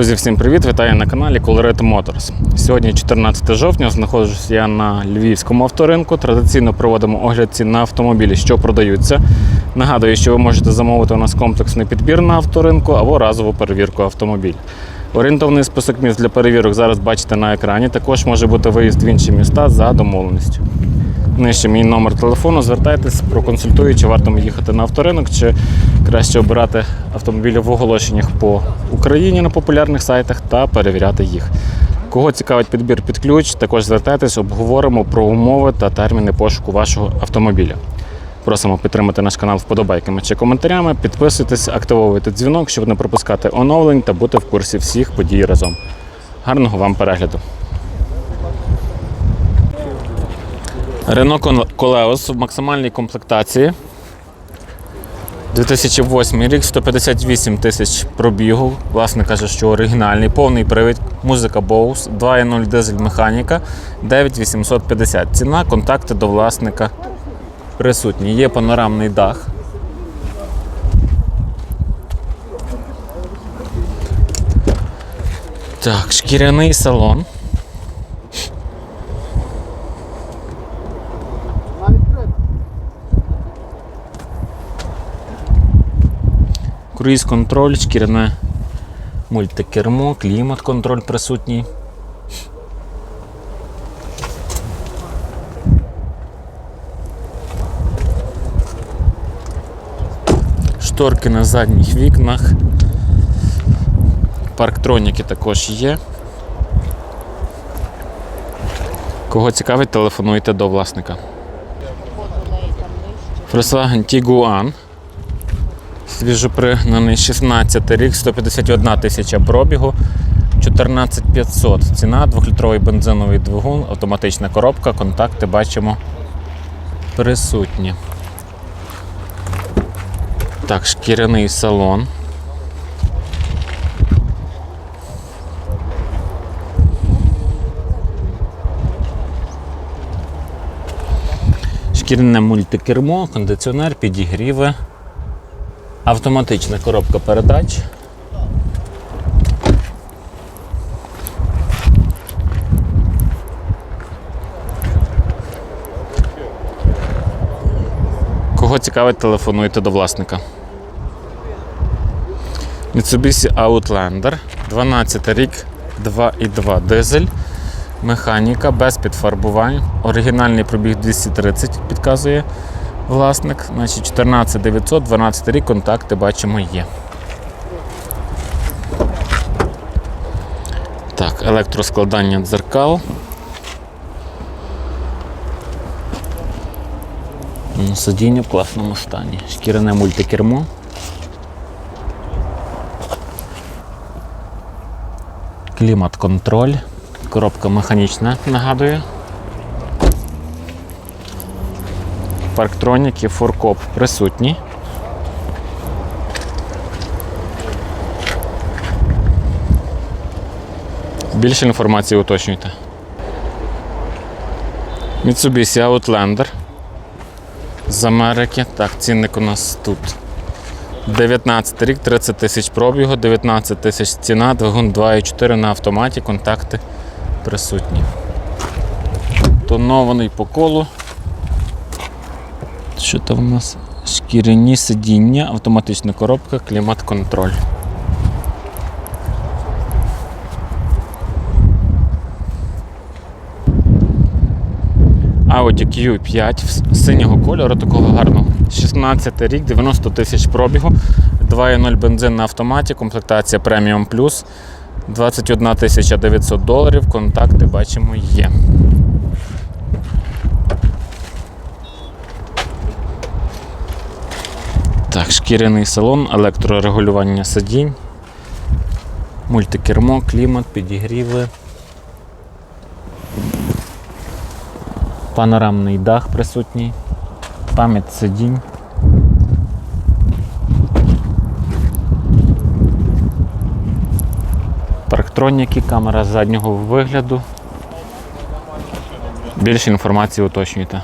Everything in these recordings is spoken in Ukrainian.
Друзі, всім привіт! Вітаю на каналі Colored Motors. Сьогодні 14 жовтня, знаходжусь я на львівському авторинку. Традиційно проводимо огляд цін на автомобілі, що продаються. Нагадую, що ви можете замовити у нас комплексний підбір на авторинку або разову перевірку автомобіля. Орієнтовний список міст для перевірок зараз бачите на екрані. Також може бути виїзд в інші міста за домовленістю. Нижче мій номер телефону. Звертайтесь, проконсультую, чи варто їхати на авторинок, чи краще обирати автомобілі в оголошеннях по Україні на популярних сайтах та перевіряти їх. Кого цікавить підбір під ключ, також звертайтесь, обговоримо про умови та терміни пошуку вашого автомобіля. Просимо підтримати наш канал вподобайками чи коментарями. Підписуйтесь, активовуйте дзвінок, щоб не пропускати оновлень та бути в курсі всіх подій разом. Гарного вам перегляду! Рено Колеос в максимальній комплектації. 2008 рік, 158 тисяч пробігу. Власник каже, що оригінальний, повний привід, музика Bose, 2.0 дизель механіка, 9850. Ціна, контакти до власника присутні. Є панорамний дах. Так, шкіряний салон. Круїз-контроль, шкіряне мультикермо, клімат-контроль присутній. Шторки на задніх вікнах. Парктроніки також є. Кого цікавить, телефонуйте до власника. Volkswagen Tiguan. Свіжопригнаний 16 рік, 151 тисяча пробігу, 14500. Ціна, 2-літровий бензиновий двигун, автоматична коробка, контакти бачимо присутні. Так, шкіряний салон. Шкіряне мультикермо, кондиціонер, підігріви. Автоматична коробка передач. Кого цікавить, телефонуйте до власника. Mitsubishi Outlander, 12 рік, 2,2 дизель, механіка без підфарбувань. Оригінальний пробіг 230 підказує власник. Значить 14 900, 12 рік, контакти бачимо є. Так, електроскладання дзеркал. Ну, Сидіння в класному стані. Шкіряне мультикермо. Клімат-контроль. Коробка механічна, нагадую. Парктроніки, форкоп присутні. Більше інформації уточнюйте. Mitsubishi Outlander з Америки. Так, цінник у нас тут. 19 рік, 30 тисяч пробігу, 19 тисяч ціна, двигун 2,4 на автоматі, контакти присутні. Тонований по колу. Що там у нас? Шкіряні сидіння, автоматична коробка, клімат-контроль. Audi Q5 синього кольору, такого гарного. 16 рік, 90 тисяч пробігу, 2.0 бензин на автоматі, комплектація Premium Plus, 21 тисяча 900 доларів, контакти бачимо є. Так, шкіряний салон, електрорегулювання сидінь, мультикермо, клімат, підігріви. Панорамний дах присутній, пам'ять сидінь. Парктроніки, камера заднього вигляду. Більше інформації уточнюйте.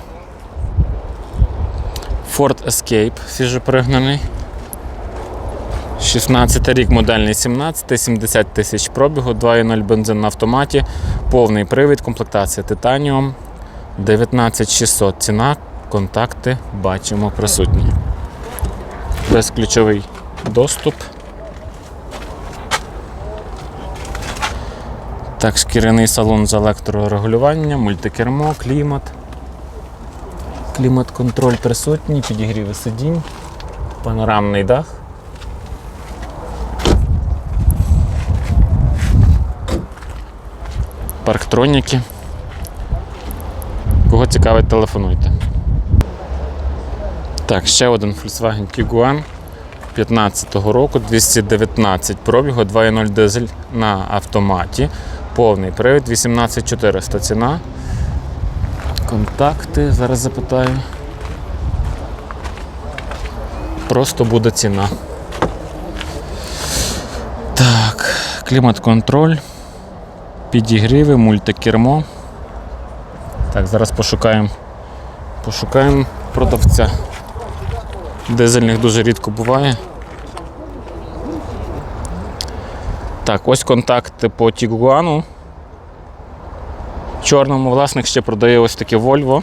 Ford Escape свіжопригнаний. 16 рік модельний 17, 70 тисяч пробігу, 2.0 бензин на автоматі, повний привід, комплектація Титаніум, 19600 ціна, контакти бачимо присутні. Безключовий доступ. Так, шкіряний салон з електрорегулюванням, мультикермо, клімат. Клімат-контроль присутній, підігріви сидінь, панорамний дах. Парктроніки. Кого цікавить, телефонуйте. Так, ще один Volkswagen Tiguan 15-го року, 219 пробігу, 2.0 дизель на автоматі. Повний привід 18400 ціна. Контакти, зараз запитаю. Просто буде ціна. Так, клімат-контроль, підігріви, мультикермо. Так, зараз пошукаємо. Пошукаємо продавця. Дизельних дуже рідко буває. Так, ось контакти по Тігуану. Чорному власник ще продає ось таке Volvo.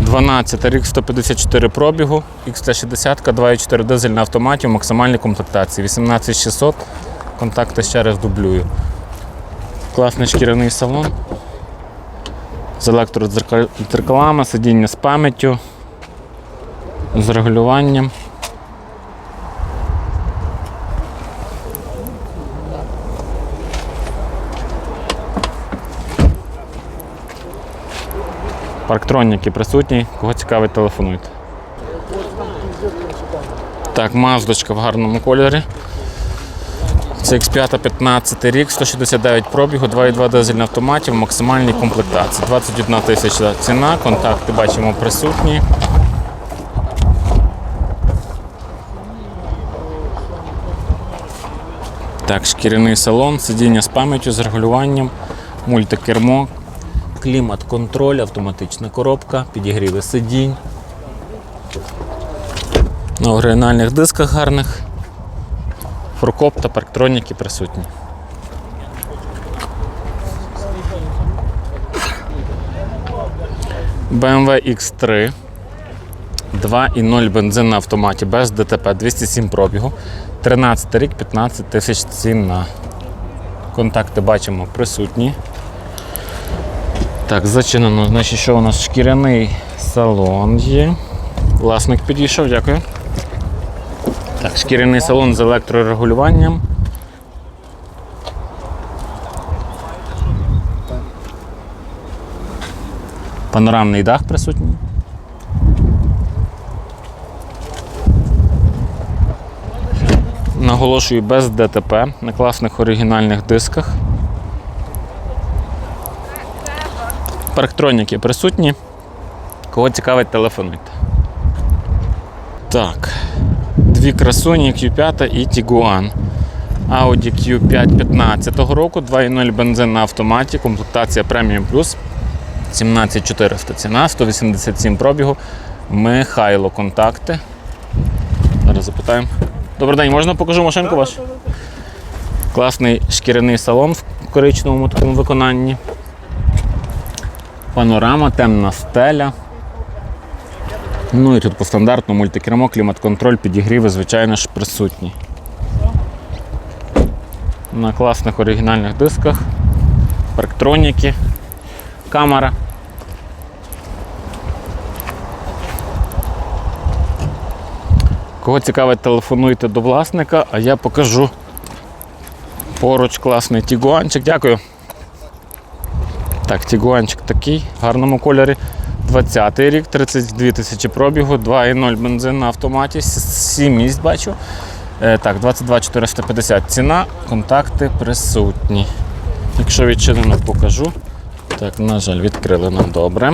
Дванадцятий рік 154 пробігу, X60, 2.4 дизель на автоматі в максимальній комплектації. 18600. Контакти ще раз дублюю. Класний шкіряний салон. З електродзеркалами, сидіння з пам'яттю, з регулюванням. Парктроніки присутні, кого цікавить, телефонуйте. Так, маздочка в гарному кольорі. Це X5 15 рік, 169 пробігу, 2,2 дизель на автоматі в максимальній комплектації. 21 тисяча ціна, контакти бачимо присутні. Так, шкіряний салон, сидіння з пам'яттю, з регулюванням, мультикермо, клімат-контроль, автоматична коробка, підігріви сидінь. На оригінальних дисках гарних. Фуркоп та парктроніки присутні. BMW X3 2.0 бензин на автоматі без ДТП 207 пробігу. 13 рік, 15 тисяч ціна. Контакти бачимо присутні. Так, зачинено, значить, що у нас шкіряний салон є. Власник підійшов, дякую. Так, шкіряний салон з електрорегулюванням. Панорамний дах присутній. Наголошую без ДТП на класних оригінальних дисках. Парктроніки присутні. Кого цікавить, телефонуйте. Так. Дві красуні Q5 і Tiguan. Audi Q5 15 року, 2.0 бензин на автоматі, комплектація Premium Plus. 17400 ціна, 187 пробігу. Михайло контакти. Зараз запитаємо. Добрий день, можна покажу машинку вашу? Класний шкіряний салон в коричневому такому виконанні. Панорама, темна стеля. Ну і тут по стандартну мультикермо, клімат-контроль, підігріви, звичайно ж, присутні. На класних оригінальних дисках, парктроніки, камера. Кого цікавить, телефонуйте до власника, а я покажу поруч класний тігуанчик. Дякую. Так, тігуанчик такий, в гарному кольорі. 20-й рік, 32 тисячі пробігу, 2,0 бензин на автоматі, 7 місць бачу. Е, так, 22 450 ціна, контакти присутні. Якщо відчинено, покажу. Так, на жаль, відкрили нам добре.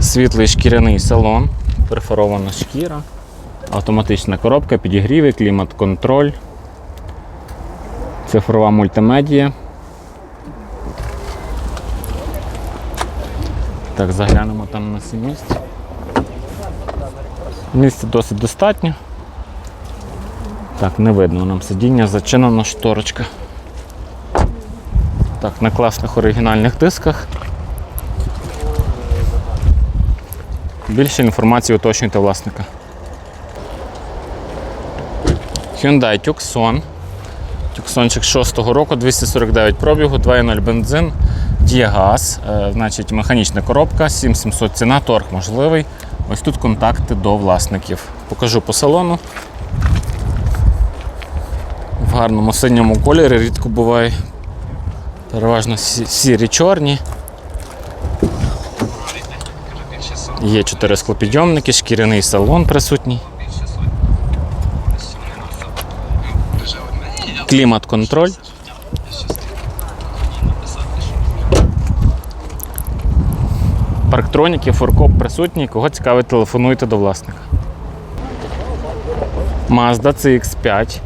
Світлий шкіряний салон, перфорована шкіра, автоматична коробка, підігріви, клімат-контроль, цифрова мультимедія. Так, заглянемо там на 7 місць. Місця досить достатньо. Так, не видно нам сидіння, зачинена шторочка. Так, на класних оригінальних дисках. Більше інформації уточнюйте власника. Hyundai Tucson. Tucsonчик 6-го року, 249 пробігу, 2.0 бензин, дієгаз, е, значить механічна коробка, 7700 ціна, торг можливий. Ось тут контакти до власників. Покажу по салону. В гарному синьому кольорі рідко буває. Переважно сірі чорні. Є чотири склопідйомники, шкіряний салон присутній. Клімат-контроль. Парктроніки, фуркоп присутній. Кого цікавить, телефонуйте до власника. Mazda CX5.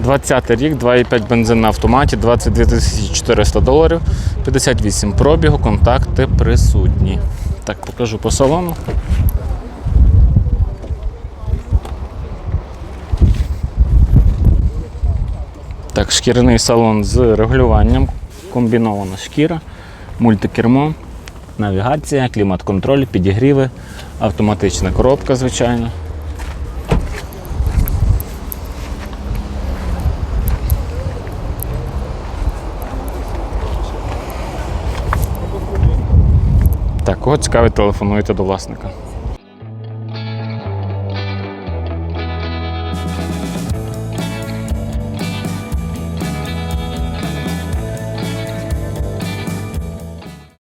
20 рік, 2,5 бензин на автоматі, 22 400 доларів, 58 пробігу, контакти присутні. Так, покажу по салону. Так, шкіряний салон з регулюванням, комбінована шкіра, мультикермо, навігація, клімат-контроль, підігріви, автоматична коробка, звичайно. Так, кого цікавить, телефонуйте до власника.